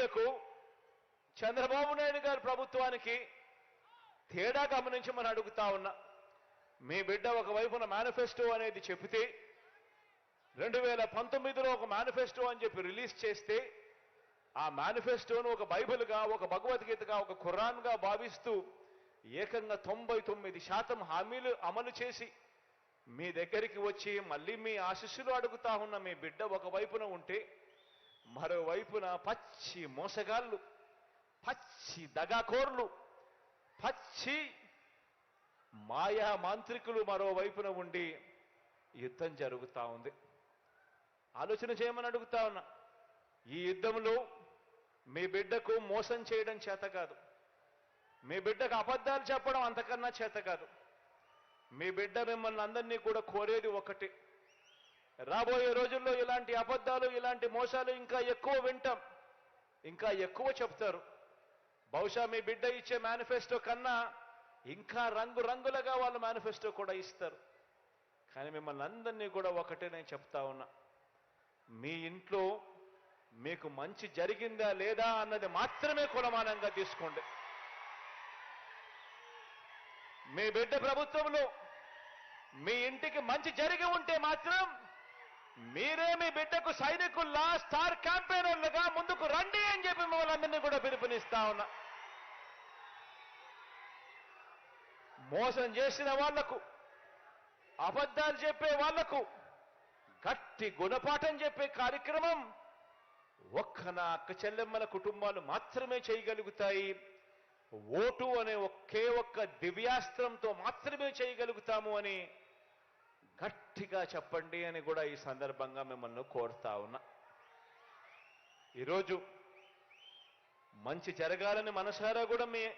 బిడ్డకు చంద్రబాబు నాయుడు గారి ప్రభుత్వానికి తేడా గమనించమని అడుగుతా ఉన్నా. మీ బిడ్డ ఒకవైపున మేనిఫెస్టో అనేది చెబితే రెండు వేల పంతొమ్మిదిలో ఒక మేనిఫెస్టో అని చెప్పి రిలీజ్ చేస్తే ఆ మేనిఫెస్టోను ఒక బైబిల్గా ఒక భగవద్గీతగా ఒక ఖురాన్గా భావిస్తూ ఏకంగా తొంభై తొమ్మిది శాతం హామీలు అమలు చేసి మీ దగ్గరికి వచ్చి మళ్ళీ మీ ఆశీస్సులు అడుగుతా ఉన్న మీ బిడ్డ ఒకవైపున ఉంటే మరోవైపున పచ్చి మోసగాళ్ళు పచ్చి దగాకోర్లు పచ్చి మాయా మాంత్రికులు మరోవైపున ఉండి యుద్ధం జరుగుతా ఉంది. ఆలోచన చేయమని అడుగుతా ఉన్నా. ఈ యుద్ధంలో మీ బిడ్డకు మోసం చేయడం చేత కాదు. మీ బిడ్డకు అబద్ధాలు చెప్పడం అంతకన్నా చేత కాదు. మీ బిడ్డ మిమ్మల్ని అందరినీ కూడా కోరేది ఒకటి. రాబోయే రోజుల్లో ఇలాంటి అబద్ధాలు ఇలాంటి మోసాలు ఇంకా ఎక్కువ వింటాం. ఇంకా ఎక్కువ చెప్తారు. బహుశా మీ బిడ్డ ఇచ్చే మేనిఫెస్టో కన్నా ఇంకా రంగు రంగులుగా వాళ్ళు మేనిఫెస్టో కూడా ఇస్తారు. కానీ మిమ్మల్ని అందరినీ కూడా ఒకటే నేను చెప్తా ఉన్నా. మీ ఇంట్లో మీకు మంచి జరిగిందా లేదా అన్నది మాత్రమే కులమానంగా తీసుకోండి. మీ బిడ్డ ప్రభుత్వంలో మీ ఇంటికి మంచి జరిగి ఉంటే మాత్రం మీరే మీ బిడ్డకు సైనికుల్లా స్టార్ క్యాంపెయినర్లుగా ముందుకు రండి అని చెప్పి మిమ్మల్ని అందరినీ కూడా పిలుపునిస్తా ఉన్నా. మోసం చేసిన వాళ్ళకు అబద్ధాలు చెప్పే వాళ్ళకు గట్టి గుణపాఠం చెప్పే కార్యక్రమం ఒక్క నా అక్క చెల్లెమ్మల కుటుంబాలు మాత్రమే చేయగలుగుతాయి. ఓటు అనే ఒకే ఒక్క దివ్యాస్త్రంతో మాత్రమే చేయగలుగుతాము అని గట్టిగా చెప్పండి అని కూడా ఈ సందర్భంగా మిమ్మల్ని కోరుతా ఉన్నా. ఈరోజు మంచి జరగాలని మనసారా కూడా మీ